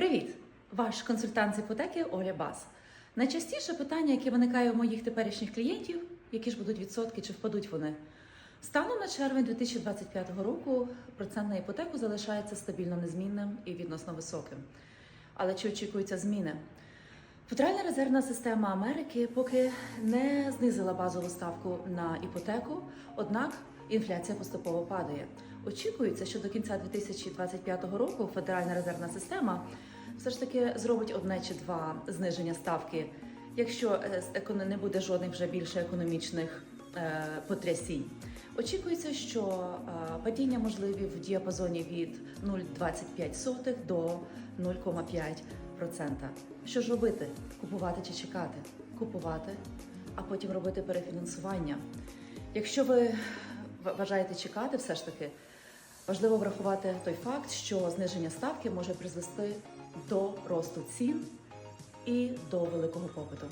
Привіт! Ваш консультант з іпотеки Оля Бас. Найчастіше питання, яке виникає у моїх теперішніх клієнтів, які ж будуть відсотки, чи впадуть вони. Станом на червень 2025 року процент на іпотеку залишається стабільно незмінним і відносно високим. Але чи очікуються зміни? Федеральна резервна система Америки поки не знизила базову ставку на іпотеку, однак інфляція поступово падає. Очікується, що до кінця 2025 року Федеральна резервна система все ж таки зробить одне чи два зниження ставки, якщо е, не буде жодних вже більше економічних е, потрясінь. Очікується, що е, падіння можливі в діапазоні від 0,25 до 0,5%. Що ж робити? Купувати чи чекати? Купувати, а потім робити перефінансування. Якщо ви вважаєте чекати, все ж таки важливо врахувати той факт, що зниження ставки може призвести до росту цін і до великого попиту.